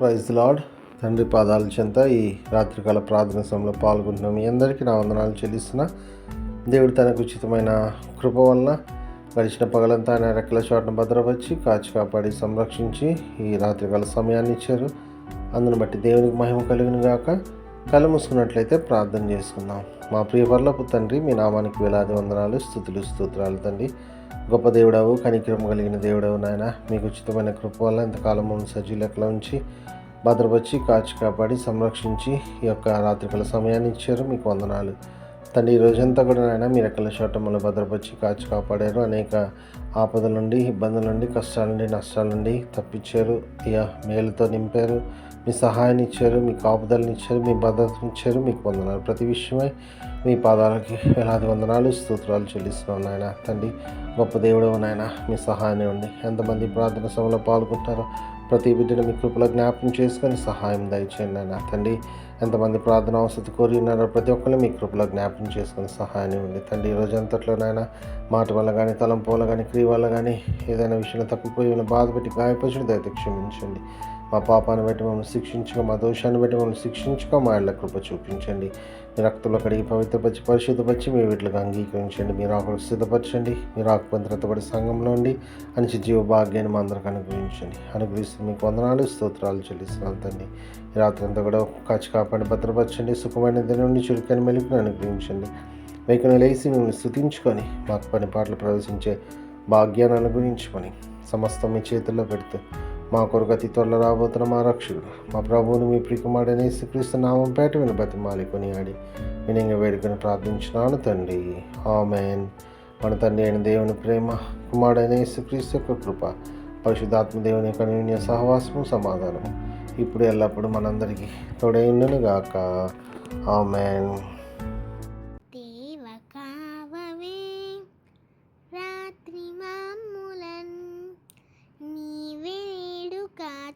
Praise lord తండ్రి పాదాల చెంత ఈ రాత్రికాల ప్రార్థన సమయంలో పాల్గొంటున్నాం. మీ అందరికీ నా వందనాలు చెల్లిస్తున్నా. దేవుడు తనకు ఉచితమైన కృప వలన గడిచిన పగలంతా ఆయన రెక్కల చోటను భద్రపరిచి కాచి కాపాడి సంరక్షించి ఈ రాత్రికాల సమయాన్ని ఇచ్చారు. అందును బట్టి దేవునికి మహిమ కలిగిన గాక. కళ్ళు మూసుకున్నట్లయితే ప్రార్థన చేసుకుందాం. మా ప్రియపర్లపు తండ్రి మీ నామానికి వేలాది వందనాలు స్థుతులు స్తోత్రాలు తండ్రి. గొప్ప దేవుడవు కనికరం కలిగిన దేవుడవు నాయన మీకు ఉచితమైన కృప వల్ల ఇంతకాలం మమ్మల్ని సజీలెక్కల ఉంచి భద్రపరిచి కాచి కాపాడి సంరక్షించి ఈ యొక్క రాత్రికాల సమయాన్ని ఇచ్చారు. మీకు వందనాలు. తండ్రి ఈ రోజంతా కూడా నాయన మీరు ఎక్కల చోట భద్రపరిచి కాచి కాపాడారు. అనేక ఆపదల నుండి ఇబ్బందుల నుండి కష్టాల నుండి నష్టాల నుండి తప్పించారు. ఇక మేలుతో నింపారు. మీ సహాయాన్ని ఇచ్చారు మీ కాపుదలను ఇచ్చారు మీ భద్రతను ఇచ్చారు మీకు వందనాలు. ప్రతి విషయమై మీ పాదాలకి వేలాది వందనాలు స్తోత్రాలు చెల్లిస్తున్నాం నాయన. తండ్రి గొప్ప దేవుడు నాయన మీ సహాయాన్ని ఉండి ఎంతమంది ప్రార్థన సభలో పాల్గొంటారో ప్రతి బిడ్డను మీ కృపలో జ్ఞాపకం చేసుకొని సహాయం దయచేయండి నాయన తండ్రి. ఎంతమంది ప్రార్థన అవసరం కోరి ఉన్నారో ప్రతి ఒక్కరిని మీ కృపలో జ్ఞాపకం చేసుకొని సహాయాన్ని ఉంది తండ్రి. ఈరోజు అంతట్లో నాయన మాట వల్ల కానీ తలంపు వల్ల కానీ క్రియ వల్ల కానీ ఏదైనా విషయంలో తప్పిపోయి బాధపెట్టి గాయపరిచిన దయతో క్షమించండి. మా పాపాన్ని బట్టి మమ్మల్ని శిక్షించుకో మా దోషాన్ని బట్టి మమ్మల్ని శిక్షించుకో మా ఇళ్ళ కృప చూపించండి. మీ రక్తంలో కడిగి పవిత్రపరిచి పరిశుద్ధపరిచి మీ వీటికి అంగీకరించండి. మీరు ఆకులు సిద్ధపరచండి. మీరు ఆకుపంత్రతపడి సంఘంలో ఉండి అనిచి జీవ భాగ్యాన్ని మా అందరికి అనుగ్రహించండి. అనుగ్రహిస్తూ మీకు వందనాలు స్తోత్రాలు చెల్లిస్తున్నాను తండ్రి. ఈ రాత్రి అంతా కూడా కాచి కాపాడి భద్రపరచండి. సుఖమైన దిన నుండి చురుకైన మెలుపుని అనుగ్రహించండి. మీకు లేచి మిమ్మల్ని స్థుతించుకొని మాకు పని పాటలు ప్రవేశించే భాగ్యాన్ని అనుగ్రహించుకొని సమస్తం మీ చేతుల్లో పెడుతూ మా కొరకు అతి త్వరలో రాబోతున్న మా రక్షకుడు మా ప్రభువుని మీ ప్రికుమారుడని శ్రీక్రీస్తు నామం పేట విని బతిమాలి కొనియాడి. వినంగా వేడుకొని ప్రార్థించినాను తండ్రి. ఆమెన్. మన తండ్రి అయిన దేవుని ప్రేమ కుమారుడైన యేసుక్రీస్తు యొక్క కృప పరిశుద్ధాత్మ దేవుని యొక్క అన్యోన్య సహవాసము సమాధానము ఇప్పుడు ఎల్లప్పుడూ మనందరికీ తోడైండును గాక ఆమెన్.